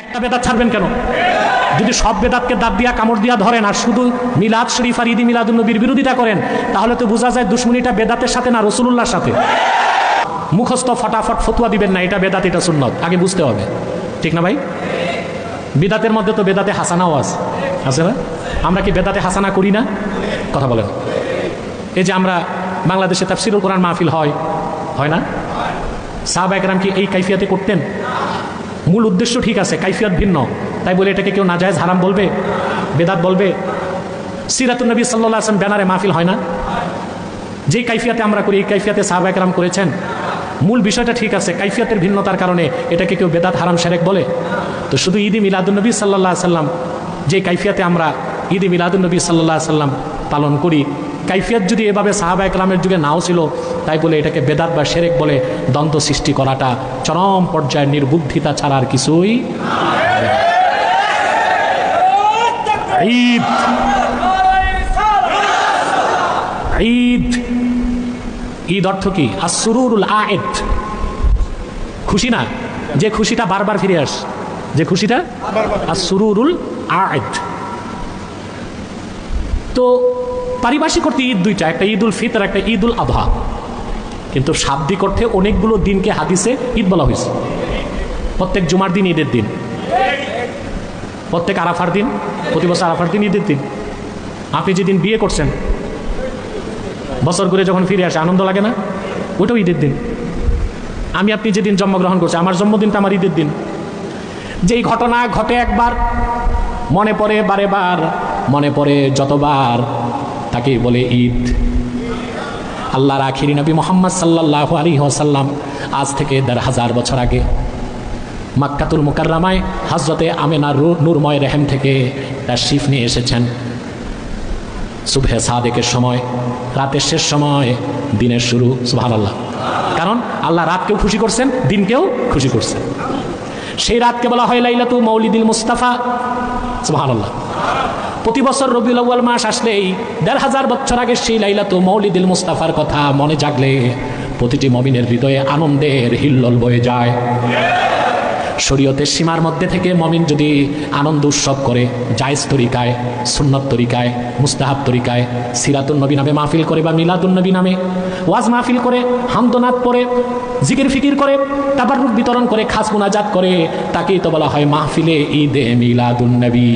একটা বেদাত ছাড়বেন কেন? যদি সব বেদাতকে দাঁত দিয়া কামড় দিয়া ধরেন আর শুধু মিলাদ শরীফ আর ইদি মিলাদুল নবীর বিরোধিতা করেন, তাহলে তো বোঝা যায় দুশ্মনীটা বেদাতের সাথে না রসুলুল্লাহর সাথে। মুখস্থ ফটাফট ফতুয়া দিবেন না, এটা বেদাত, এটা সুন্নত। আগে বুঝতে হবে। ঠিক না ভাই? বেদাতের মধ্যে তো বেদাতে হাসানাও আছে। আছে না? আমরা কি বেদাতে হাসানা করি না? কথা বলেন। এই যে আমরা বাংলাদেশে তাফসিরুল কোরআন মাহফিল হয় হয় না? সাহাবা একরাম কি এই কাইফিয়াতে করতেন? মূল উদ্দেশ্য ঠিক আছে, কাইফিয়াত ভিন্ন। তাই বলে এটাকে কেউ না নাজায়জ হারাম বলবে, বেদাত বলবে। সিরাতুল নবী সাল্লাহ আসলাম ব্যানারে মাহফিল হয় না। যেই কাইফিয়াতে আমরা করি, এই কাইফিয়াতে সাহাবা একরাম করেছেন। মূল বিষয়টা ঠিক আছে, কাইফিয়াতের ভিন্নতার কারণে এটাকে কেউ বেদাত হারাম সেরেক বলে। তো শুধু ঈদি মিলাদুলনবী সাল্লাহ সাল্লাম যে কাইফিয়াতে আমরা ঈদি মিলাদুলনবী সাল্লাহ সাল্লাম পালন করি কাইফিয়াত যদি এভাবে সাহাবা একরামের যুগে নাও ছিল, তাই বলে এটাকে বেদাত বা সেরেক বলে দ্বন্দ্ব সৃষ্টি করাটা চরম পর্যায়ের নির্বুদ্ধিতা ছাড়া আর কিছুই ঈদ। ঈদ। ঈদ অর্থ কি? আসরুরুল আয়েদ। খুশি না? যে খুশিটা বারবার ফিরে আস, যে খুশিটা? আসরুরুল আয়েদ। তো পারিভাষিক অর্থে ঈদ দুইটা, একটা ঈদ উল ফিতর, একটা ঈদ উল আবহা কিন্তু শাব্দিক অর্থে অনেকগুলো দিনকে হাদিসে ঈদ বলা হয়েছে। প্রত্যেক জুমার দিন ঈদের দিন। প্রত্যেক আরাফার দিন, প্রতি বছর আরাফার দিন ঈদের দিন। আপনি যেদিন বিয়ে করছেন, বছর ঘুরে যখন ফিরে আসে, আনন্দ লাগে না? ওটাও ঈদের দিন। আমি আপনি যেদিন জন্মগ্রহণ করছি আমার জন্মদিনটা আমার ঈদের দিন। যেই ঘটনা ঘটে একবার, মনে পড়ে বারে বার। মনে পড়ে যতবার তাকে বলে ঈদ। আল্লাহর আখিরি নবী মোহাম্মদ সাল্লাহ আলী ওসাল্লাম আজ থেকে দেড় হাজার বছর আগে মাক্কাতুল মুকাররামায় হজরতে আমেনা নূরময় রেহেম থেকে তার শিফ নিয়ে এসেছেন। সুবহে সাদেকের সময়, রাতের শেষ সময়, দিনের শুরু সুহান আল্লাহ কারণ আল্লাহ রাতকেও খুশি করছেন, দিনকেও খুশি করছেন। সেই রাতকে বলা হয় লাইলাতু মৌলিদিল মুস্তাফা সুহান আল্লাহ প্রতি বছর রবিউল আউ্য়াল মাস আসলেই দেড় হাজার বছর আগে সেই লাইলাতু মৌলিদিল মুস্তাফার কথা মনে জাগলে প্রতিটি মমিনের হৃদয়ে আনন্দের হিল্লল বয়ে যায়। শরীয়তের সীমার মধ্যে থেকে মমিন যদি আনন্দ উৎসব করে, জায়েজ তরিকায়, সুন্নত তরিকায়, মুস্তাহাব তরিকায় সিরাতুল নবী নামে মাহফিল করে বা মিলাদুল নবী নামে ওয়াজ মাহফিল করে হামদনাথ পরে জিকির ফিকির করে তাবারুক বিতরণ করে, খাস মুনাজাত করে, তাকেই তো বলা হয় মাহফিলে ঈদে মিলাদুল নবী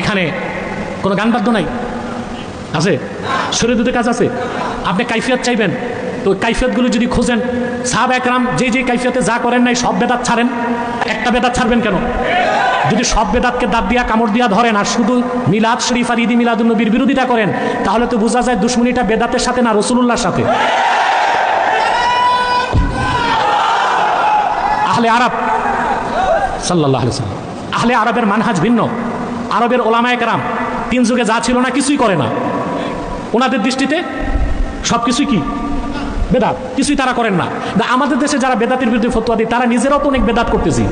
এখানে কোনো গান বাদ্য নাই? আছে? শরীর দুটো কাজ আছে? আপনি কাইফিয়ত চাইবেন। তো কাইফিয়তগুলো যদি খোঁজেন, সাহাব একরাম যে যে কাইফিয়তে যা করেন নাই, সব বেদাত ছাড়েন। একটা বেদাত ছাড়বেন কেন? যদি সব বেদাতকে দাঁত দিয়া কামড় দিয়া ধরেন আর শুধু মিলাদ শরীফ আর ইদি মিলাদুল নবীর বিরোধিতা করেন, তাহলে তো বোঝা যায় দুশ্মনীটা বেদাতের সাথে না রসুলুল্লাহর সাথে। আহলে আরব সাল্লাহ আহলে আরবের মানহাজ ভিন্ন। আরবের ওলামায় কারাম তিন যুগে যা ছিল না, কিছুই করে না। ওনাদের দৃষ্টিতে সব কিছুই কি? বেদাত। কিছুই তারা করেন না। আমাদের দেশে যারা বেদাতের বিরুদ্ধে ফতুয়া দিই তারা নিজেরাও তো অনেক বেদাত করতেছি।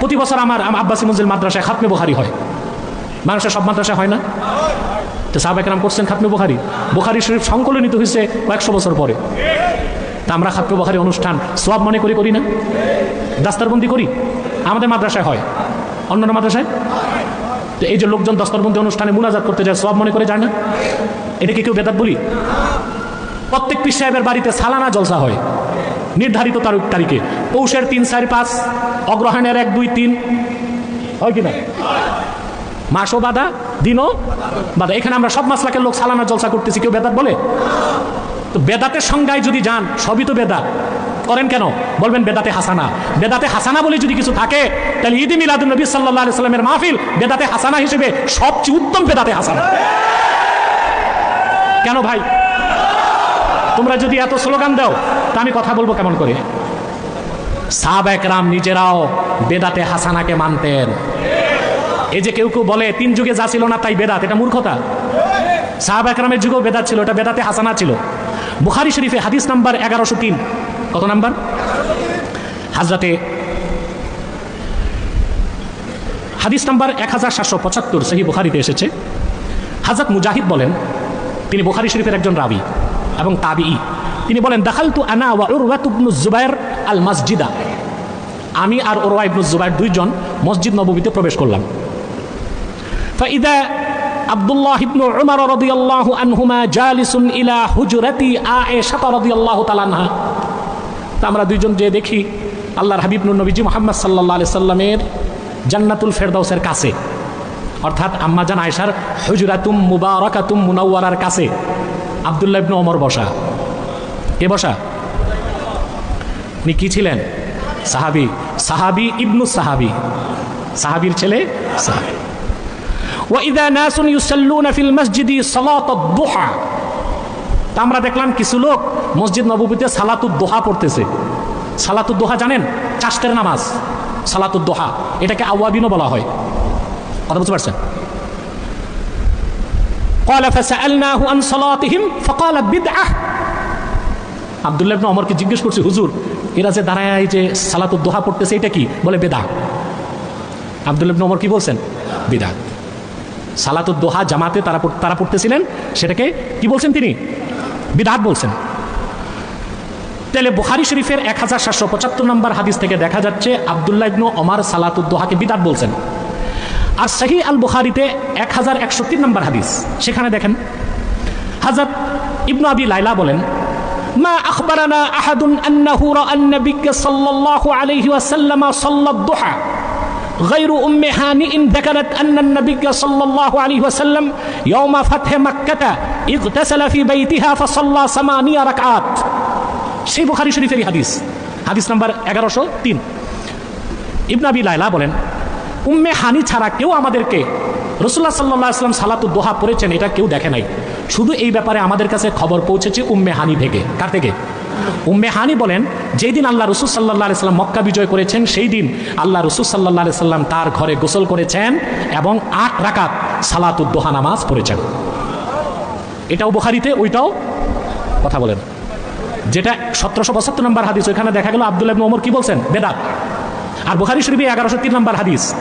প্রতি বছর আমার আব্বাসি মঞ্জিল মাদ্রাসায় খাতমে বুহারি হয়। মানুষের সব মাদ্রাসায় হয় না? তো সাহাব একরাম করছেন খাতমে বুহারি বুখারি শরীফ সংকলনিত হয়েছে কয়েকশো বছর পরে। তা আমরা খাতমে বুহারি অনুষ্ঠান সব মনে করি করি না? দাস্তারবন্দি করি? আমাদের মাদ্রাসায় হয়। অন্যান্য মাদ্রাসায়? তো এই যে লোকজন দস্তরবন্দি অনুষ্ঠানে মুনাজাত করতে যায় সব মনে করে যায় না এটাকে কেউ বেদাত বলি? প্রত্যেক পীর সাহেবের বাড়িতে সালানা জলসা হয়, নির্ধারিত তারিখ তারিখে। পৌষের তিন, চার, পাঁচ, অগ্রহায়ণের এক, দুই, তিন। হয় কি না? মাসও বাধা, দিনও বাধা। এখানে আমরা সব মাসলাকের লোক সালানা জলসা করতেছি, কেউ বেদাত বলে? তো বেদাতের সংজ্ঞায় যদি যান, সবই তো বেদাত। করেন কেন? বলবেন বেদাতে হাসানা। বেদাতে হাসানা বলে যদি কিছু থাকে, তাহলে ঈদ মিলাদুল নবী সাল্লাহ সাল্লামের মাহফিল বেদাতে হাসানা হিসেবে সবচেয়ে উত্তম বেদাতে হাসানা। কেন ভাই? তোমরা যদি এত স্লোগান দাও, তা আমি কথা বলব কেমন করে? সাহাব একরাম নিজেরাও বেদাতে হাসানাকে মানতেন। এই যে কেউ কেউ বলে, তিন যুগে যা ছিল না তাই বেদাত, এটা মূর্খতা। সাহাব একরামের যুগেও বেদাত ছিল, এটা বেদাতে হাসানা ছিল। বুখারি শরীফে হাদিস নাম্বার এগারোশো তিন। কত নাম্বার? হাজরাতে হাদিস নাম্বার এক হাজার সাতশো পঁচাত্তর সেই বুখারিতে এসেছে। হাজরত মুজাহিদ বলেন, তিনি বুখারি শরীফের একজন রাবি এবং তাবি তিনি বলেন দাখাল তু আনা ওয়া উরওয়াত জুবাইর আল মসজিদা আমি আর ওরওয়া ইবনু জুবাইর দুইজন মসজিদ নববীতে প্রবেশ করলাম। ফাইদা আব্দুল্লাহ ইবনু উমর রাদিয়াল্লাহু আনহুমা জালিসুন ইলা হুজরাতি আয়েশা রাদিয়াল্লাহু তাআলা আনহা। তা আমরা দুইজন যে দেখি, আল্লাহর হাবিব নবীজি মোহাম্মদ সাল্লাহ আলি সাল্লামের জান্নাতুল ফেরদাউসের কাছে, অর্থাৎ আম্মা আম্মাজান আয়সার হুজরাতুম মুবারকাতুম মুনাওয়ারার কাছে, আবদুল্লাহ ইবনু ওমর বসা। কে বসা? উনি কী ছিলেন? সাহাবি। সাহাবি ইবনু সাহাবি। সাহাবির ছেলে সাহাবি। ওয়াইদা নাসুন ইউসাল্লুনা ফিল মসজিদি সালাতাদ দুহা তা আমরা দেখলাম কিছু লোক মসজিদ নববীতে সালাতুদ দোহা পড়তেছে সালাতুদ দোহা জানেন চাষতের নামাজ সালাতুদ দোহা এটাকে আওয়াবিনও বলা হয় কথা বুঝতে পারছেন قال فسألناه عن صلاتهم فقال بدعة আব্দুল্লাহ ইবনে ওমরকে জিজ্ঞেস করছি হুজুর এরা যে দাঁড়ায় এই যে সালাতুদ দোহা পড়তেছে এটা কি বলে বেদা আব্দুল্লাহ ইবনে ওমর কি বলছেন বিদা সালাতুদ দোহা জামাতে তারা পড়- তারা পড়তেছিলেন সেটাকে কি বলছেন তিনি বিদাত বলছেন তাহলে বুখারি শরীফের এক হাজার সাতশো পঁচাত্তর নম্বর হাদিস থেকে দেখা যাচ্ছে আবদুল্লাহ ইবনু ওমর সালাতুদ দোহাকে বিদাত বলছেন আর সাহি আল বুখারিতে এক হাজার একশো তিন নম্বর হাদিস সেখানে দেখেন হাজরত ইবনু আবি লাইলা বলেন মা আখবরানা আহাদুন আন্নাহু রাআ النبي صلى الله عليه وسلم صلى الضحى غير أم هانئ ذكرت أن النبي صلى الله عليه وسلم يوم فتح مكة اغتسل في بيتها فصلى ثمانية ركعات সেই বুখারি শরীফেরই হাদিস হাদিস নাম্বার এগারোশো তিন ইবনাবি লাইলা বলেন উম্মে হানি ছাড়া কেউ আমাদেরকে রসুল্লাহ সাল্লাহ আসলাম সালাতুদ দোহা পড়েছেন এটা কেউ দেখে নাই শুধু এই ব্যাপারে আমাদের কাছে খবর পৌঁছেছে উম্মে হানি থেকে কার থেকে উম্মে হানি বলেন, যেই দিন আল্লাহ রসুল সাল্লাহ সাল্লাম মক্কা বিজয় করেছেন, সেই দিন আল্লাহ রসুল সাল্লাহ সাল্লাম তার ঘরে গোসল করেছেন এবং আট রাকাত সালাতুদ দোহা নামাজ পড়েছেন। এটাও বুখারিতে, ওইটাও কথা বলেন। যেটা সতেরোশো পঁচাত্তর নম্বর হাদিস, ওইখানে দেখা গেল আব্দুল্লাহ ওমর কি বলছেন? বেদাত। আর বুখারি শরীফে এগারোশো তিন নম্বর হাদিস।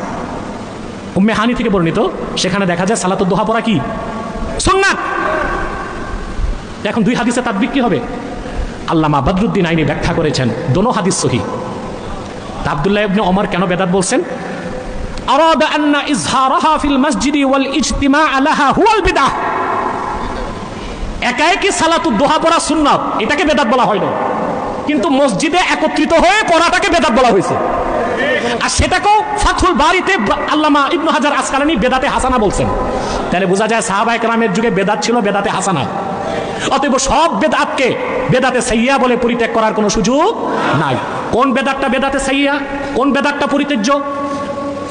উম্মে হানি থেকে বর্ণিত, সেখানে দেখা যায় সালাতুদ দোহা পড়া কি? সুন্নাত! এখন দুই হাদিসে তাদবিক কি হবে? আল্লামা বদরুদ্দিন আইনি ব্যাখ্যা করেছেন দোনো হাদিস সহি তা আব্দুল্লাহ ইবনে ওমর কেন বেদাত বলছেন أراد أن إظهارها في المسجد والاجتماع لها هو البدعة একা একই সালাতুদ দোহা পড়া সুন্নাত এটাকে বেদাত বলা হয় না কিন্তু মসজিদে একত্রিত হয়ে পড়াটাকে বেদাত বলা হয়েছে আর সেটাকেও ফাথুল বাড়িতে আল্লামা ইবনু হাজার আসকালানি বেদাতে হাসানা বলছেন তাহলে বোঝা যায় সাহাবায়ে কেরামের যুগে বেদাত ছিল বেদাতে হাসানা অতএব সব বেদাতকে বেদাতে সাইয়া বলে পরিত্যাগ করার কোনো সুযোগ নাই। কোন বেদাতটা বেদাতে সাইয়া? কোন বেদাতটা পরিত্যাজ্য?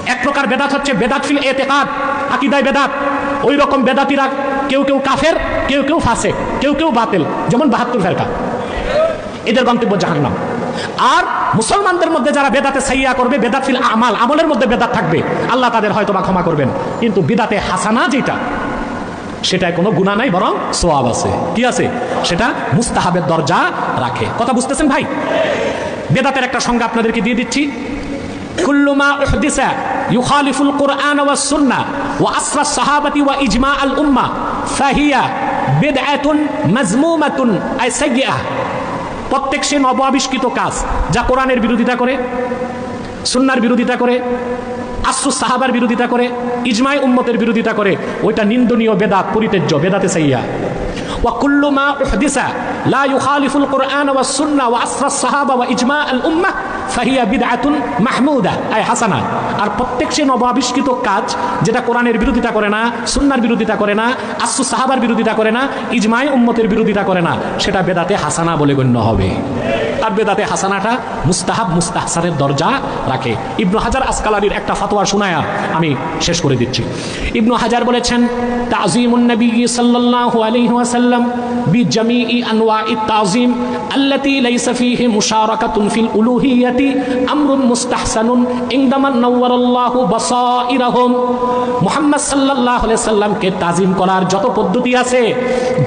এক প্রকার বেদাত হচ্ছে বেদাত ফিল এতেকাদ, আকিদায় বেদাত। ওই রকম বেদাতিরা কেউ কেউ কাফের, কেউ কেউ ফাসে, কেউ কেউ বাতিল, যেমন বাহাত্তর ফেরকা। এদের গন্তব্য জাহান্নাম। আর মুসলমানদের মধ্যে যারা বেদাতে সাইয়া করবে, বেদাত ফিল আমাল, আমলের মধ্যে বেদাত থাকবে, আল্লাহ তাদের হয়তো বা ক্ষমা করবেন। কিন্তু বিদাতে হাসানা যেটা সেটা কোনো গুণা নাই, বরং সোয়াব আছে। কি আছে? সেটা মুস্তাহাবের দরজা রাখে। কথা বুঝতেছেন ভাই? বেদাতের একটা সংজ্ঞা আপনাদেরকে দিয়ে দিচ্ছি। কোরআন ওয়া ওয়া ইজমা আল ফাহিয়া আই প্রত্যেক সে নব আবিষ্কৃত কাজ যা কোরআনের বিরোধিতা করে। সুন্নার বিরোধিতা করে আসু সাহাবার বিরোধিতা করে ইজমাই উম্মতের বিরোধিতা করে ওইটা নিন্দনীয় বেদাত পরিত্যাজ্য বেদাতে সাইয়া وكل ما أحدث لا يخالف القرآن والسنة وأصل الصحابة وإجماع الأمة ফাহিয়া বিদআতুন মাহমুদা আই হাসানা আর প্রত্যেক সে নবাবিষ্কৃত কাজ যেটা কোরআনের বিরোধিতা করে না সুন্নার বিরোধিতা করে না আসু সাহাবার বিরোধিতা করে না ইজমাই উম্মতের বিরোধিতা করে না সেটা বেদাতে হাসানা বলে গণ্য হবে আর বেদাতে হাসানাটা মুস্তাহাব মুস্তাহসানের দরজা রাখে। ইবনু হাজার আসকালারির একটা ফতোয়া শোনায়া আমি শেষ করে দিচ্ছি। ইবনু হাজার বলেছেন, তাজিমুন নবী সাল্লাল্লাহু আলাইহি ওয়াসাল্লাম বিজামিই আনওয়াই তাজিম আল্লাতী উলুহিয়াতি মুস্তাহসানুন মুহাম্মদ সাল্লাল্লাহু আলাইহি সাল্লামকে তাজিম করার যত পদ্ধতি আছে,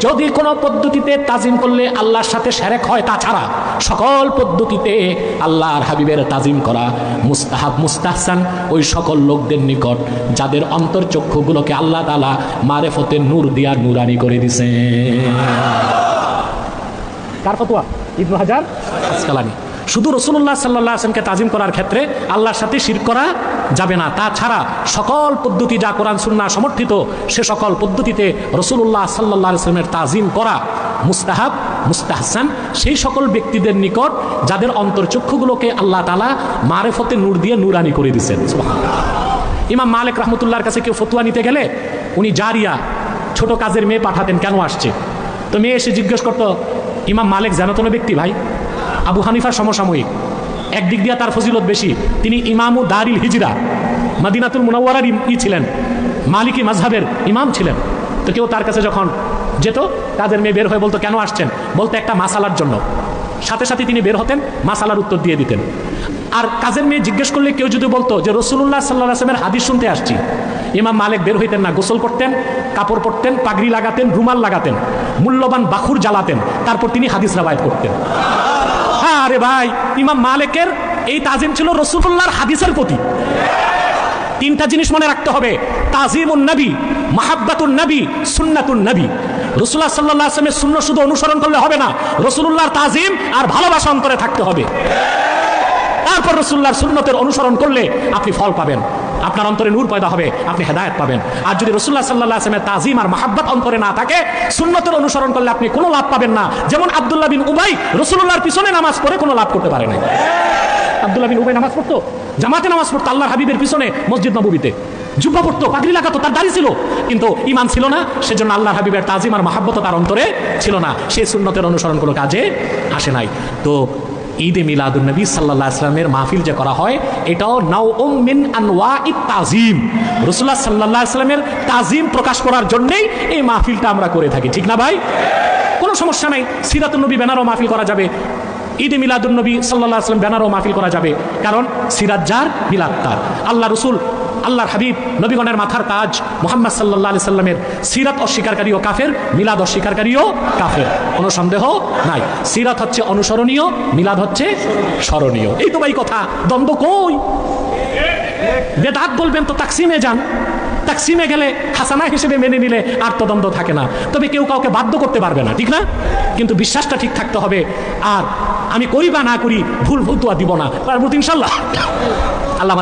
যদি কোনো পদ্ধতিতে তাজিম করলে আল্লাহর সাথে শিরক হয়, তাছাড়া সকল সকল পদ্ধতিতে আল্লাহর হাবিবের তাজিম করা মুস্তাহাব, মুস্তাহসান, ওই সকল লোকদের নিকট, যাদের অন্তর্চক্ষুগুলোকে আল্লাহ তালা মারেফতের নূর দিয়ার নুরানি করে দিছে। কার ফতোয়া? হাজার? শুধু রসুল্লাহ সাল্লাহ আসলামকে তাজিম করার ক্ষেত্রে আল্লাহর সাথে শির করা যাবে না। তাছাড়া সকল পদ্ধতি যা কোরআন সুন্না সমর্থিত, সে সকল পদ্ধতিতে রসুল্লাহ সাল্লাহ আসলামের তাজিম করা মুস্তাহাব মুস্তাহসান, সেই সকল ব্যক্তিদের নিকট যাদের অন্তর্চক্ষুগুলোকে আল্লাহ তালা মারেফতে নূর দিয়ে নুরানি করে দিচ্ছেন ইমাম মালিক রহমতুল্লাহর কাছে কেউ ফতুয়া নিতে গেলে উনি জারিয়া ছোট কাজের মেয়ে পাঠাতেন, কেন আসছে? তো মেয়ে এসে জিজ্ঞেস করতো, ইমাম মালিক জানাতন ব্যক্তি ভাই? আবু হানিফার সমসাময়িক, একদিক দিয়ে তার ফজিলত বেশি, তিনি ইমামু দারিল হিজরা, মাদিনাতুল মুনাওয়ারার ই ছিলেন, মালিকি মাজহাবের ইমাম ছিলেন। তো কেউ তার কাছে যখন যেত কাজের মেয়ে বের হয়ে বলতো, কেন আসছেন? বলতো, একটা মাসালার জন্য। সাথে সাথে তিনি বের হতেন, মাসালার উত্তর দিয়ে দিতেন। আর কাজের মেয়ে জিজ্ঞেস করলে কেউ যদি বলতো যে রসুল্লাহ সাল্লাহ আসলামের হাদিস শুনতে আসছি। ইমাম মালিক বের হইতেন না, গোসল করতেন, কাপড় পরতেন, পাগড়ি লাগাতেন, রুমাল লাগাতেন, মূল্যবান বাখুর জ্বালাতেন, তারপর তিনি হাদিস রাবায়ত করতেন। হ্যাঁ আরে ভাই, ইমাম মালিকের এই তাজিম ছিল রসুল্লাহর হাদিসের প্রতি। তিনটা জিনিস মনে রাখতে হবে, তাজিমুন নবী, মাহাব্বাতুন নবী, সুন্নাতুন নবী। রসুল্লাহ সাল্লাহ আসলামের শূন্য শুধু অনুসরণ করলে হবে না রসুল্লাহর তাজিম আর ভালোবাসা অন্তরে থাকতে হবে। তারপর রসুল্লাহর সুন্নতের অনুসরণ করলে আপনি ফল পাবেন, আপনার অন্তরে নূর পয়দা হবে, আপনি হেদায়ত পাবেন। আর যদি রসুল্লাহ সাল্লাহ আসলামের তাজিম আর মাহাব্বাত অন্তরে না থাকে, সুন্নতের অনুসরণ করলে আপনি কোনো লাভ পাবেন না। যেমন আবদুল্লাহ বিন উবাই রসুল্লাহর পিছনে নামাজ পড়ে কোনো লাভ করতে পারে নাই। আবদুল্লাহ বিন উবাই নামাজ পড়তো? জামাতে নামাজ পড়তো আল্লাহ হাবিবের পিছনে মসজিদ নবীতে জুব্বা পড়তো, পাগড়ি লাগাতো, তার দাড়ি ছিল। কিন্তু ইমান ছিল না, সেজন্য আল্লাহর হাবিবের তাজিম আর মাহাব্বত তার অন্তরে ছিল না। সেই সুন্নতের অনুসরণ কোনো কাজে আসে নাই। তো ঈদে মিলাদুল নবী সাল্লাহ আসলামের মাহফিল যে করা হয়, এটাও নাও মিন আনওয়া ই তাজিম রসুল্লাহ সাল্লাহ আসলামের তাজিম প্রকাশ করার জন্যেই এই মাহফিলটা আমরা করে থাকি। ঠিক না ভাই? কোনো সমস্যা নাই। সিরাতুল নবী ব্যানারও মাহফিল করা যাবে। ঈদে মিলাদুল নবী সাল্লাহ আসলাম ব্যানারও মাহফিল করা যাবে। কারণ সিরাত যার, মিলাদ তার। আল্লাহ রসুল আল্লাহর হাবিব, নবীগণের মাথার তাজ মোহাম্মদ সাল্লাহ সাল্লামের সিরাত অস্বীকারী ও কাফের, মিলাদ অস্বীকারী ও কাফের। কোনো সন্দেহ নাই। সিরাত হচ্ছে অনুসরণীয়, মিলাদ হচ্ছে স্মরণীয়। এই তো ভাই কথা, দ্বন্দ্ব কই? বেদাত বলবেন তো তাকসিমে যান। তাকসিমে গেলে হাসানা হিসেবে মেনে নিলে আর তো দ্বন্দ্ব থাকে না। তবে কেউ কাউকে বাধ্য করতে পারবে না, ঠিক না? কিন্তু বিশ্বাসটা ঠিক থাকতে হবে। আর আমি করি বা না করি, ভুল ভুতুয়া দিব না। ইনশাল্লাহ। আল্লাহ